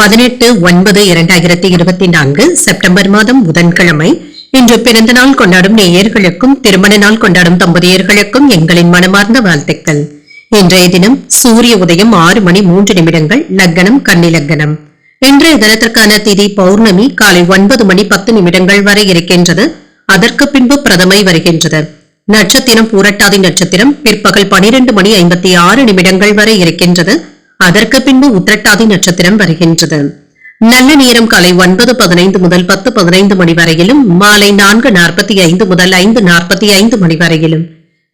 பதினெட்டு ஒன்பது இரண்டாயிரத்தி இருபத்தி நான்கு செப்டம்பர் மாதம் புதன்கிழமை. இன்று பிறந்த நாள் கொண்டாடும் நேயர்களுக்கும் திருமண நாள் கொண்டாடும் தம்பதியர்களுக்கும் எங்களின் மனமார்ந்த வாழ்த்துக்கள். இன்றைய தினம் சூரிய உதயம் ஆறு மணி மூன்று நிமிடங்கள் லக்னம் கன்னி லக்னம் இன்றைய தினத்திற்கான திதி பௌர்ணமி காலை ஒன்பது மணி பத்து நிமிடங்கள் வரை இருக்கின்றது. அதற்கு பின்பு பிரதமை வருகின்றது. நட்சத்திரம் பூரட்டாதி நட்சத்திரம் பிற்பகல் பனிரெண்டு மணி ஐம்பத்தி ஆறு நிமிடங்கள் வரை இருக்கின்றது. அதற்கு பின்பு உத்திரட்டாதி நட்சத்திரம் வருகின்றது. நல்ல நேரம் காலை ஒன்பது பதினைந்து முதல் பத்து பதினைந்து மணி வரையிலும் மாலை நான்கு நாற்பத்தி ஐந்து முதல் ஐந்து நாற்பத்தி ஐந்து மணி வரையிலும்.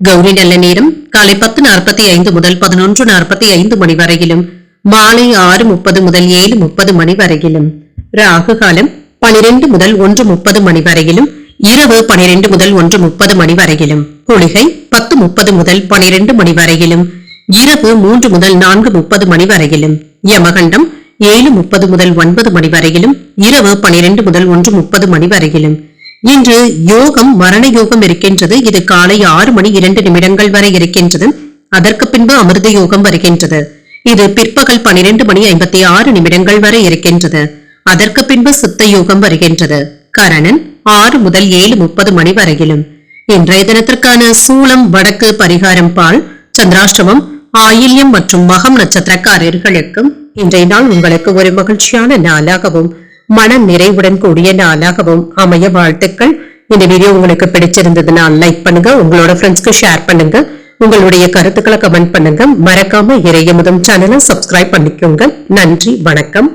கௌரி நல்ல நேரம் காலை பத்து நாற்பத்தி ஐந்து முதல் பதினொன்று நாற்பத்தி ஐந்து மணி வரையிலும் மாலை ஆறு முப்பது முதல் ஏழு முப்பது மணி வரையிலும். ராகு காலம் பனிரெண்டு முதல் ஒன்று முப்பது மணி வரையிலும் இரவு பனிரெண்டு முதல் ஒன்று முப்பது மணி வரையிலும். குளிகை பத்து முப்பது முதல் பனிரெண்டு மணி வரையிலும். இரவு மூன்று முதல் நான்கு முப்பது மணி வரையிலும் யமகண்டம் ஏழு முப்பது முதல் ஒன்பது மணி வரையிலும் இரவு பனிரெண்டு முதல் ஒன்று முப்பது மணி வரையிலும். இன்று யோகம் மரண யோகம் இருக்கின்றது. இது காலை ஆறு மணி இரண்டு நிமிடங்கள் வரை இருக்கின்றது. அதற்கு பின்பு அமிர்த யோகம் வருகின்றது. இது பிற்பகல் பனிரெண்டு மணி ஐம்பத்தி ஆறு நிமிடங்கள் வரை இருக்கின்றது. அதற்கு பின்பு சித்த யோகம் வருகின்றது. கரணன் ஆறு முதல் ஏழு முப்பது மணி வரையிலும். இன்றைய தினத்திற்கான சூளம் வடக்கு பரிகாரம் பால் சந்திராஷ்டமம் ஆயில்யம் மற்றும் மகம் நட்சத்திரக்காரர்களுக்கும் இன்றைய நாள் உங்களுக்கு ஒரு மகிழ்ச்சியான நாளாகவும் மன நிறைவுடன் கூடிய நாளாகவும் அமைய வாழ்த்துக்கள். இந்த வீடியோ உங்களுக்கு பிடிச்சிருந்ததுன்னா லைக் பண்ணுங்க உங்களோட ஃப்ரெண்ட்ஸ்க்கு ஷேர் பண்ணுங்க உங்களுடைய கருத்துக்களை கமெண்ட் பண்ணுங்க. மறக்காம இறைய முதம் சேனலை சப்ஸ்கிரைப் பண்ணிக்கோங்க. நன்றி வணக்கம்.